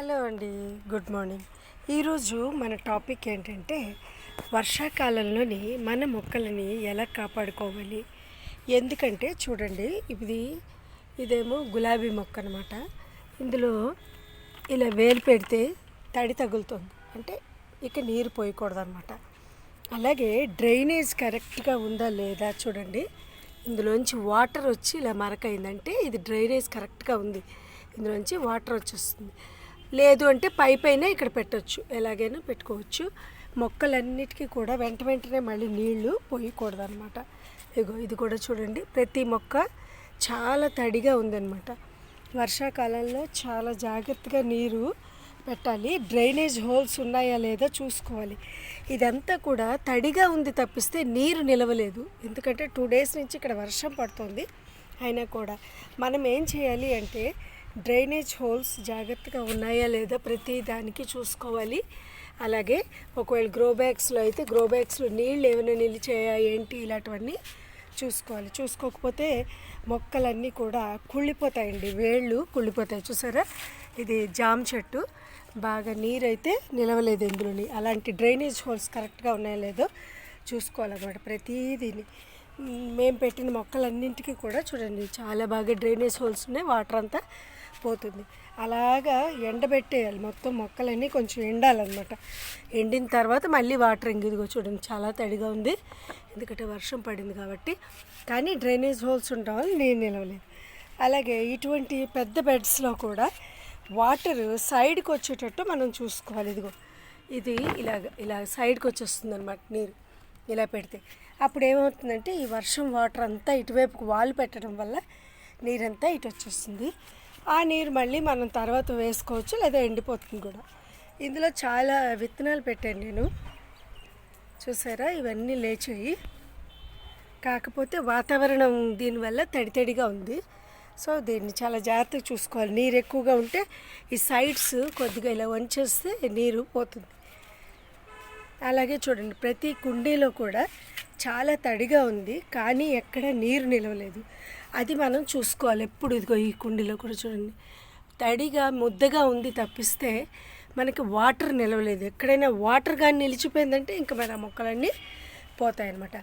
Hello అండి good morning. ఈరోజు మన టాపిక్ ఏంటంటే వర్షాకాలంలోని మన మొక్కలని ఎలా కాపాడుకోవాలి? ఎందుకంటే చూడండి ఇది ఇదేమో గులాబీ మొక్క అనమాట ఇందులో ఇలా వేలు పెడితే తడి తగులుతుంది. అంటే ఇక నీరు పోయకూడదు అనమాట అలాగే డ్రైనేజ్ కరెక్ట్గా ఉందా లేదా చూడండి. ఇందులోంచి వాటర్ వచ్చి ఇలా మరకైందంటే ఇది డ్రైనేజ్ కరెక్ట్గా ఉంది. ఇందులోంచి వాటర్ వచ్చేస్తుంది. లేదు అంటే పై పైన ఇక్కడ పెట్టచ్చు. ఎలాగైనా పెట్టుకోవచ్చు. మొక్కలన్నిటికీ కూడా వెంట వెంటనే మళ్ళీ నీళ్ళు పోయకూడదు అనమాట ఇగో ఇది కూడా చూడండి. ప్రతి మొక్క చాలా తడిగా ఉందన్నమాట. వర్షాకాలంలో చాలా జాగ్రత్తగా నీరు పెట్టాలి. డ్రైనేజ్ హోల్స్ ఉన్నాయా లేదా చూసుకోవాలి. ఇదంతా కూడా తడిగా ఉంది తప్పిస్తే నీరు నిలవలేదు. ఎందుకంటే టూ డేస్ నుంచి ఇక్కడ వర్షం పడుతుంది. అయినా కూడా మనం ఏం చేయాలి అంటే డ్రైనేజ్ హోల్స్ జాగ్రత్తగా ఉన్నాయా లేదా ప్రతి దానికి చూసుకోవాలి. అలాగే ఒకవేళ గ్రో బ్యాగ్స్లో అయితే గ్రో బ్యాగ్స్లో నీళ్ళు ఏమైనా నిలిచాయా ఏంటి ఇలాంటివన్నీ చూసుకోవాలి. చూసుకోకపోతే మొక్కలన్నీ కూడా కుళ్ళిపోతాయండి. వేళ్ళు కుళ్ళిపోతాయి. చూసారా? ఇది జామ చెట్టు. బాగా నీరైతే నిలవలేదు ఇందులోని. అలాంటి డ్రైనేజ్ హోల్స్ కరెక్ట్గా ఉన్నాయో లేదో చూసుకోవాలన్నమాట ప్రతిదీని. మేము పెట్టిన మొక్కలన్నింటికి కూడా చూడండి చాలా బాగా డ్రైనేజ్ హోల్స్ ఉన్నాయి వాటర్ అంతా పోతుంది. అలాగా ఎండబెట్టేయాలి మొత్తం మొక్కలన్నీ కొంచెం ఎండాలన్నమాట. ఎండిన తర్వాత మళ్ళీ వాటర్ ఇదిగో చూడండి చాలా తడిగా ఉంది. ఎందుకంటే వర్షం పడింది కాబట్టి. కానీ డ్రైనేజ్ హోల్స్ ఉండడం వల్ల నేను నిలవలేదు. అలాగే ఇటువంటి పెద్ద బెడ్స్లో కూడా వాటర్ సైడ్కి వచ్చేటట్టు మనం చూసుకోవాలి ఇదిగో. ఇది ఇలాగ ఇలా సైడ్కి వచ్చేస్తుంది అనమాట నీరు. ఇలా పెడితే. అప్పుడు ఏమవుతుందంటే ఈ వర్షం వాటర్ అంతా ఇటువైపుకు వాల్ పెట్టడం వల్ల నీరంతా ఇటు వచ్చేస్తుంది. ఆ నీరు మళ్ళీ మనం తర్వాత వేసుకోవచ్చు లేదా ఎండిపోతుంది కూడా. ఇందులో చాలా విత్తనాలు పెట్టాను నేను. చూసారా? ఇవన్నీ లేచాయి. కాకపోతే వాతావరణం దీనివల్ల తడి తడిగా ఉంది. సో దీన్ని చాలా జాగ్రత్తగా చూసుకోవాలి. నీరు ఎక్కువగా ఉంటే ఈ సైడ్స్ కొద్దిగా ఇలా వంచేస్తే నీరు పోతుంది. అలాగే చూడండి ప్రతి కుండీలో కూడా చాలా తడిగా ఉంది కానీ ఎక్కడ నీరు నిలవలేదు. అది మనం చూసుకోవాలి ఎప్పుడు. ఇదిగో ఈ కుండీలో కూడా చూడండి. తడిగా ముద్దగా ఉంది తప్పిస్తే మనకి వాటర్ నిలవలేదు. ఎక్కడైనా వాటర్ కానీ నిలిచిపోయిందంటే ఇంకా మన మొక్కలన్నీ పోతాయన్నమాట.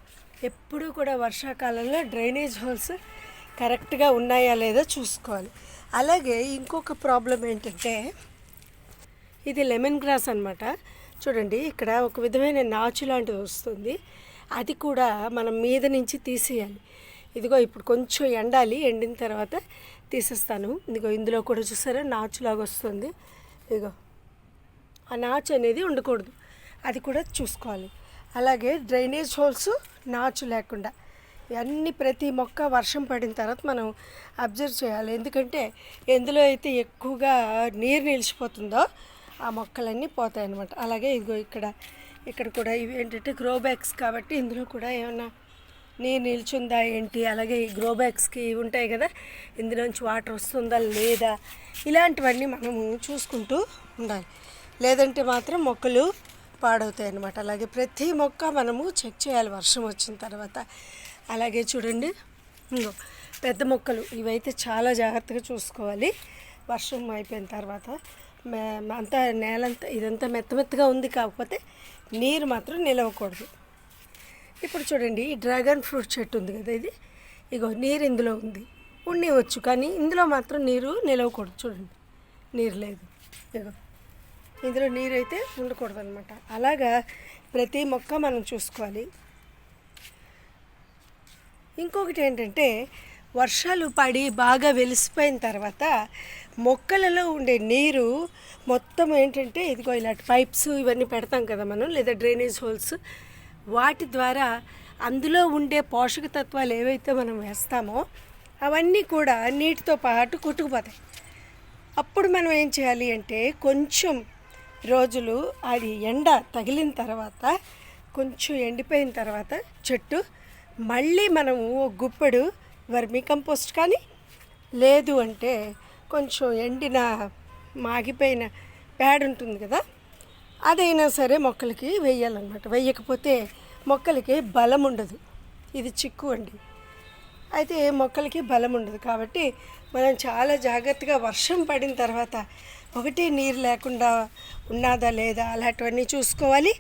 ఎప్పుడూ కూడా వర్షాకాలంలో డ్రైనేజ్ హోల్స్ కరెక్ట్గా ఉన్నాయా లేదా చూసుకోవాలి. అలాగే ఇంకొక ప్రాబ్లం ఏంటంటే ఇది లెమన్ గ్రాస్ అనమాట చూడండి ఇక్కడ ఒక విధమైన నాచు లాంటిది వస్తుంది. అది కూడా మనం మీద నుంచి తీసేయాలి. ఇదిగో ఇప్పుడు కొంచెం ఎండాలి ఎండిన తర్వాత తీసేస్తాను. ఇదిగో ఇందులో కూడా చూసారా నాచులాగా వస్తుంది. ఇదిగో ఆ నాచు అనేది ఉండకూడదు. అది కూడా చూసుకోవాలి. అలాగే డ్రైనేజ్ హోల్స్ నాచు లేకుండా. ఇవన్నీ ప్రతి మొక్క వర్షం పడిన తర్వాత మనం అబ్జర్వ్ చేయాలి. ఎందుకంటే ఎందులో అయితే ఎక్కువగా నీరు నిలిచిపోతుందో ఆ మొక్కలన్నీ పోతాయి అన్నమాట అలాగే ఇదిగో ఇక్కడ ఇక్కడ కూడా ఇవి ఏంటంటే గ్రో బ్యాగ్స్ కాబట్టి ఇందులో కూడా ఏమన్నా నీరు నిల్చుందా ఏంటి? అలాగే ఈ గ్రో బ్యాగ్స్కి ఇవి ఉంటాయి కదా ఇందులోంచి వాటర్ వస్తుందా లేదా? ఇలాంటివన్నీ మనము చూసుకుంటూ ఉండాలి. లేదంటే మాత్రం మొక్కలు పాడవుతాయి అన్నమాట అలాగే ప్రతి మొక్క మనము చెక్ చేయాలి వర్షం వచ్చిన తర్వాత. అలాగే చూడండి పెద్ద మొక్కలు ఇవైతే చాలా జాగ్రత్తగా చూసుకోవాలి. వర్షం అయిపోయిన తర్వాత అంతా నేలంతా ఇదంతా మెత్త మెత్తగా ఉంది కాకపోతే నీరు మాత్రం నిలవకూడదు. ఇప్పుడు చూడండి ఈ డ్రాగన్ ఫ్రూట్ చెట్టు ఉంది కదా ఇది. ఇగో నీరు ఇందులో ఉంది. ఉండవచ్చు కానీ ఇందులో మాత్రం నీరు నిలవకూడదు చూడండి. నీరు లేదు. ఇగో ఇందులో నీరు అయితే ఉండకూడదు అనమాట అలాగా ప్రతి మొక్క మనం చూసుకోవాలి. ఇంకొకటి ఏంటంటే వర్షాలు పడి బాగా వెలిసిపోయిన తర్వాత మొక్కలలో ఉండే నీరు మొత్తం ఏంటంటే ఇదిగో ఇలాంటి పైప్స్ ఇవన్నీ పెడతాం కదా మనం లేదా డ్రైనేజ్ హోల్స్. వాటి ద్వారా అందులో ఉండే పోషక తత్వాలు ఏవైతే మనం వేస్తామో అవన్నీ కూడా నీటితో పాటు కొట్టుకుపోతాయి. అప్పుడు మనం ఏం చేయాలి అంటే కొంచెం రోజులు అది ఎండ తగిలిన తర్వాత కొంచెం ఎండిపోయిన తర్వాత చెట్టు మళ్ళీ మనము ఒక గుప్పెడు వర్మీ కంపోస్ట్ కానీ లేదు అంటే కొంచెం ఎండిన మాగిపోయిన ప్యాడ్ ఉంటుంది కదా అదైనా సరే మొక్కలకి వేయాలన్నమాట. వేయకపోతే మొక్కలకి బలం ఉండదు. ఇది చిక్కు అండి. అయితే మొక్కలకి బలం ఉండదు కాబట్టి మనం చాలా జాగ్రత్తగా వర్షం పడిన తర్వాత ఒకటి నీరు లేకుండా ఉన్నదా లేదా అలాంటివన్నీ చూసుకోవాలి.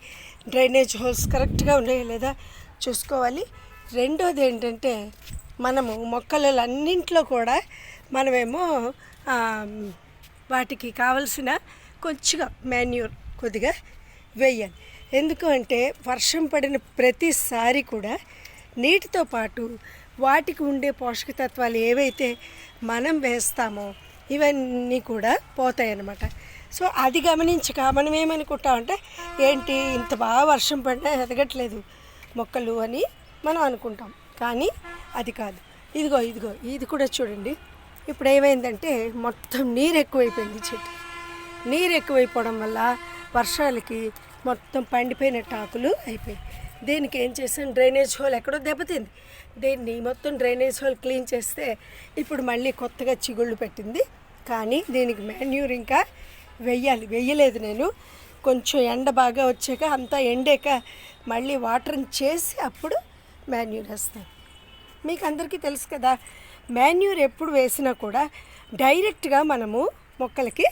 డ్రైనేజ్ హోల్స్ కరెక్ట్గా ఉన్నాయా లేదా చూసుకోవాలి. రెండోది ఏంటంటే మనము మొక్కలన్నింట్లో కూడా మనమేమో వాటికి కావలసిన కొంచెంగా మాన్యూర్ కొద్దిగా వేయాలి. ఎందుకు అంటే వర్షం పడిన ప్రతిసారి కూడా నీటితో పాటు వాటికి ఉండే పోషక తత్వాలు ఏవైతే మనం వేస్తామో ఇవన్నీ కూడా పోతాయి అన్నమాట సో అది గమనించక మనం ఏమనుకుంటామంటే ఏంటి ఇంత బాగా వర్షం పడినా ఎదగట్లేదు మొక్కలు అని మనం అనుకుంటాం. కానీ అది కాదు. ఇదిగో ఇదిగో ఇది కూడా చూడండి. ఇప్పుడు ఏమైందంటే మొత్తం నీరు ఎక్కువైపోయింది చెట్టు. నీరు ఎక్కువైపోవడం వల్ల వర్షాలకి మొత్తం పండిపోయిన టాకులు అయిపోయాయి. దీనికి ఏం చేశాను డ్రైనేజ్ హోల్ ఎక్కడో దెబ్బతింది. దీన్ని మొత్తం డ్రైనేజ్ హోల్ క్లీన్ చేస్తే ఇప్పుడు మళ్ళీ కొత్తగా చిగుళ్ళు పెట్టింది. కానీ దీనికి మాన్యూర్ ఇంకా వెయ్యాలి. వెయ్యలేదు నేను. కొంచెం ఎండ బాగా వచ్చాక అంతా ఎండాక మళ్ళీ వాటర్ని చేసి అప్పుడు మాన్యూర్ వేస్తాను. మీకు అందరికీ తెలుసు కదా మాన్యూర్ ఎప్పుడు వేసినా కూడా డైరెక్ట్గా మనము మొక్కలకి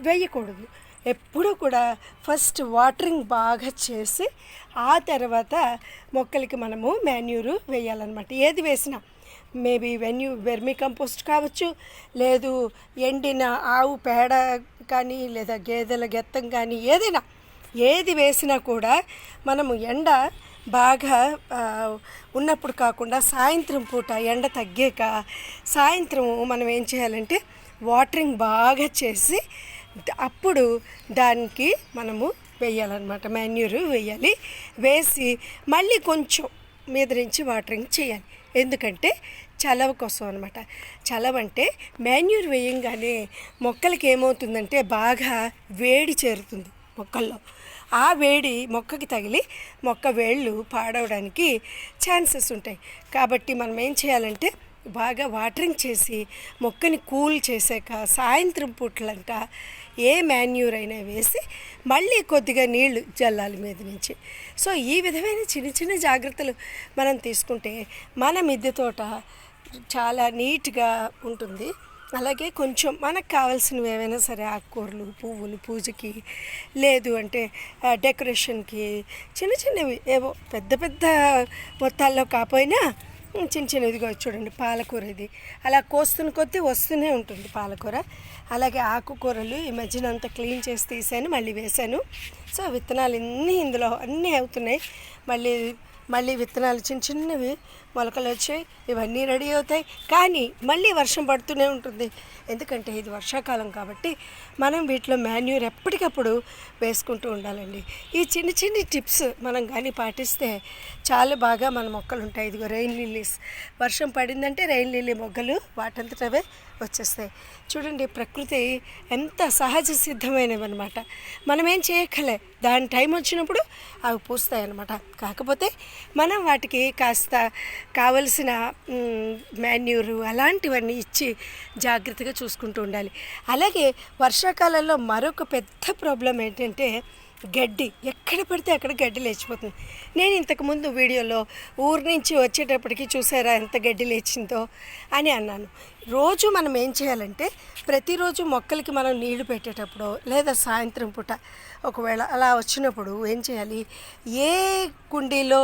వేయకూడదు. ఎప్పుడూ కూడా ఫస్ట్ వాటరింగ్ బాగా చేసి ఆ తర్వాత మొక్కలకి మనము మాన్యూరు వేయాలన్నమాట. ఏది వేసినా మేబీ వెన్యూ వెర్మి కంపోస్ట్ కావచ్చు లేదు ఎండిన ఆవు పేడ కానీ లేదా గేదెల గెత్తం కానీ ఏదైనా ఏది వేసినా కూడా మనము ఎండ బాగా ఉన్నప్పుడు కాకుండా సాయంత్రం పూట ఎండ తగ్గాక సాయంత్రం మనం ఏం చేయాలంటే వాటరింగ్ బాగా చేసి అప్పుడు దానికి మనము వేయాలన్నమాట. మాన్యూర్ వేయాలి. వేసి మళ్ళీ కొంచెం మీద నుంచి వాటరింగ్ చేయాలి. ఎందుకంటే చలవ కోసం అనమాట చలవ అంటే మాన్యూర్ వేయంగానే మొక్కలకి ఏమవుతుందంటే బాగా వేడి చేరుతుంది మొక్కల్లో. ఆ వేడి మొక్కకి తగిలి మొక్క వేళ్ళు పాడవడానికి ఛాన్సెస్ ఉంటాయి. కాబట్టి మనం ఏం చేయాలంటే బాగా వాటరింగ్ చేసి మొక్కని కూల్ చేసాక సాయంత్రం పూటలంట ఏ మాన్యూర్ అయినా వేసి మళ్ళీ కొద్దిగా నీళ్ళు జల్లాలి మీద నుంచి. సో ఈ విధమైన చిన్న చిన్న జాగ్రత్తలు మనం తీసుకుంటే మన మిద్దె తోట చాలా నీట్గా ఉంటుంది. అలాగే కొంచెం మనకు కావాల్సినవి ఏవైనా సరే ఆకుకూరలు పువ్వులు పూజకి లేదు అంటే డెకరేషన్కి చిన్న చిన్నవి ఏవో పెద్ద పెద్ద మొత్తాల్లో కాకపోయినా చిన్న చిన్నదిగా చూడండి పాలకూర ఇది. అలా కోస్తున్న కొద్దీ వస్తూనే ఉంటుంది పాలకూర. అలాగే ఆకుకూరలు ఈ మధ్యన అంతా క్లీన్ చేసి తీసాను మళ్ళీ వేశాను సో విత్తనాలు అన్నీ ఇందులో అన్నీ అవుతున్నాయి. మళ్ళీ మళ్ళీ విత్తనాలు చిన్న చిన్నవి మొలకలు వచ్చాయి ఇవన్నీ రెడీ అవుతాయి. కానీ మళ్ళీ వర్షం పడుతూనే ఉంటుంది. ఎందుకంటే ఇది వర్షాకాలం కాబట్టి మనం వీటిలో మాన్యూర్ ఎప్పటికప్పుడు వేసుకుంటూ ఉండాలండి. ఈ చిన్న చిన్ని టిప్స్ మనం కానీ పాటిస్తే చాలా బాగా మన మొక్కలు ఉంటాయి. ఇదిగో రెయిన్ లిల్లీస్ వర్షం పడిందంటే రెయిన్ లిల్లీ మొగ్గలు వాటంతటవే వచ్చేస్తాయి. చూడండి ప్రకృతి ఎంత సహజ సిద్ధమైనవి అనమాట మనం ఏం చేయక్కలే దాని టైం వచ్చినప్పుడు అవి పూస్తాయి అనమాట కాకపోతే మనం వాటికి కాస్త కావలసిన మాన్యూరు అలాంటివన్నీ ఇచ్చి జాగ్రత్తగా చూసుకుంటూ ఉండాలి. అలాగే వర్షాకాలంలో మరొక పెద్ద ప్రాబ్లం ఏంటంటే గడ్డి ఎక్కడ పడితే అక్కడ గడ్డి లేచిపోతుంది. నేను ఇంతకుముందు వీడియోలో ఊరు నుంచి వచ్చేటప్పటికి చూసారా ఎంత గడ్డి లేచిందో అని అన్నాను. రోజు మనం ఏం చేయాలంటే ప్రతిరోజు మొక్కలకి మనం నీళ్ళు పెట్టేటప్పుడు లేదా సాయంత్రం పూట ఒకవేళ అలా వచ్చినప్పుడు ఏం చేయాలి? ఏ కుండీలో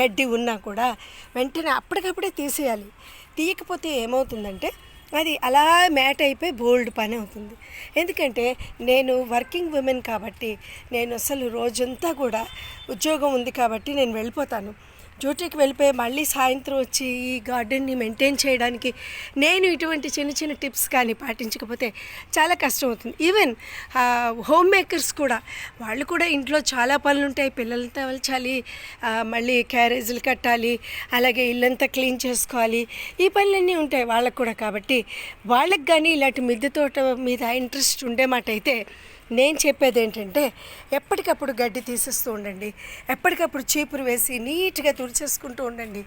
గడ్డి ఉన్నా కూడా వెంటనే అప్పటికప్పుడే తీసేయాలి. తీయకపోతే ఏమవుతుందంటే అది అలా మ్యాట్ అయిపోయి బోల్డ్ పని అవుతుంది. ఎందుకంటే నేను వర్కింగ్ ఉమెన్ కాబట్టి నేను అసలు రోజంతా కూడా ఉద్యోగం ఉంది కాబట్టి నేను వెళ్ళిపోతాను. డ్యూటీకి వెళ్ళిపోయి మళ్ళీ సాయంత్రం వచ్చి ఈ గార్డెన్ని మెయింటైన్ చేయడానికి నేను ఇటువంటి చిన్న చిన్న టిప్స్ కానీ పాటించకపోతే చాలా కష్టం అవుతుంది. ఈవెన్ హోమ్ మేకర్స్ కూడా వాళ్ళు కూడా ఇంట్లో చాలా పనులు ఉంటాయి. పిల్లలతో వెళ్ళాలి మళ్ళీ క్యారేజీలు కట్టాలి అలాగే ఇల్లంతా క్లీన్ చేసుకోవాలి. ఈ పనులన్నీ ఉంటాయి వాళ్ళకు కూడా. కాబట్టి వాళ్ళకి కానీ ఇలాంటి మిద్దె తోట మీద ఇంట్రెస్ట్ ఉండే మాట అయితే నేను చెప్పేది ఏంటంటే ఎప్పటికప్పుడు గడ్డి తీసేస్తూ ఉండండి. ఎప్పటికప్పుడు చీపురు వేసి నీట్గా తుడిచేసుకుంటూ ఉండండి.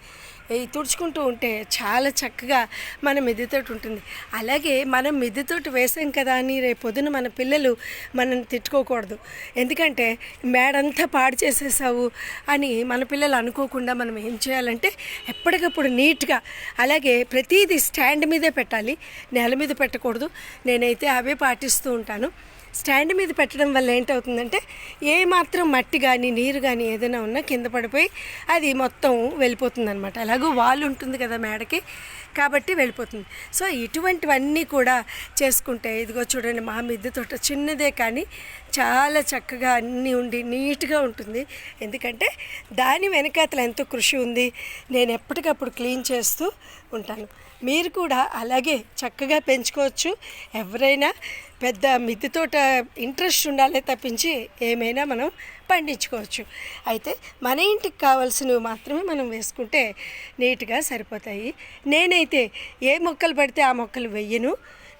ఈ తుడుచుకుంటూ ఉంటే చాలా చక్కగా మన మిద్దెతోటి ఉంటుంది. అలాగే మనం మిద్దెతోటి వేసాం కదా అని రేపు పొద్దున మన పిల్లలు మనల్ని తిట్టుకోకూడదు. ఎందుకంటే మేడంతా పాడు చేసేసావు అని మన పిల్లలు అనుకోకుండా మనం ఏం చేయాలంటే ఎప్పటికప్పుడు నీట్గా అలాగే ప్రతిదీ స్టాండ్ మీదే పెట్టాలి. నేల మీద పెట్టకూడదు. నేనైతే అవే పాటిస్తూ ఉంటాను. స్టాండ్ మీద పెట్టడం వల్ల ఏంటవుతుందంటే ఏ మాత్రం మట్టి కానీ నీరు కానీ ఏదైనా ఉన్నా కింద పడిపోయి అది మొత్తం వెళ్ళిపోతుంది అనమాట అలాగూ వాల్ ఉంటుంది కదా మేడకి. కాబట్టి వెళ్ళిపోతుంది. సో ఇటువంటివన్నీ కూడా చేసుకుంటే ఇదిగో చూడండి మా మిద్దె తోట చిన్నదే కానీ చాలా చక్కగా అన్నీ ఉండి నీట్గా ఉంటుంది. ఎందుకంటే దాని వెనకాతల ఎంతో కృషి ఉంది. నేను ఎప్పటికప్పుడు క్లీన్ చేస్తూ ఉంటాను. మీరు కూడా అలాగే చక్కగా పెంచుకోవచ్చు. ఎవరైనా పెద్ద మిద్దె తోట ఇంట్రెస్ట్ ఉండాలి తప్పించి ఏమైనా మనం పండించుకోవచ్చు. అయితే మన ఇంటికి కావాల్సినవి మాత్రమే మనం వేసుకుంటే నీట్గా సరిపోతాయి. నేనైతే ఏ మొక్కలు పడితే ఆ మొక్కలు వెయ్యను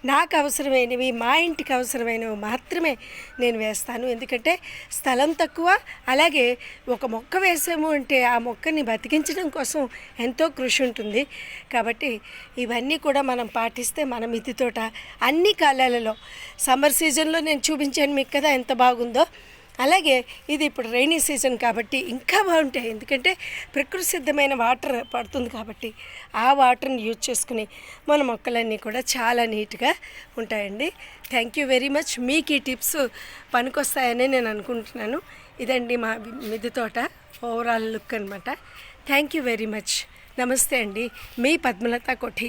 నాకు అవసరమైనవి మా ఇంటికి అవసరమైనవి మాత్రమే నేను వేస్తాను. ఎందుకంటే స్థలం తక్కువ అలాగే ఒక మొక్క వేసాము అంటే ఆ మొక్కని బతికించడం కోసం ఎంతో కృషి ఉంటుంది. కాబట్టి ఇవన్నీ కూడా మనం పాటిస్తే మన మిద్ది తోట అన్ని కాలాలలో సమ్మర్ సీజన్లో నేను చూపించాను మీకు కదా ఎంత బాగుందో. అలాగే ఇది ఇప్పుడు రైనీ సీజన్ కాబట్టి ఇంకా బాగుంటాయి. ఎందుకంటే ప్రకృతి సిద్ధమైన వాటర్ పడుతుంది కాబట్టి ఆ వాటర్ని యూజ్ చేసుకుని మన మొక్కలన్నీ కూడా చాలా నీట్గా ఉంటాయండి. థ్యాంక్ యూ వెరీ మచ్ మీకు ఈ టిప్స్ పనికొస్తాయని నేను అనుకుంటున్నాను. ఇదండి మా మిద్దె తోట ఓవరాల్ లుక్ అనమాట థ్యాంక్ యూ వెరీ మచ్ నమస్తే అండి. మీ పద్మలత కొఠి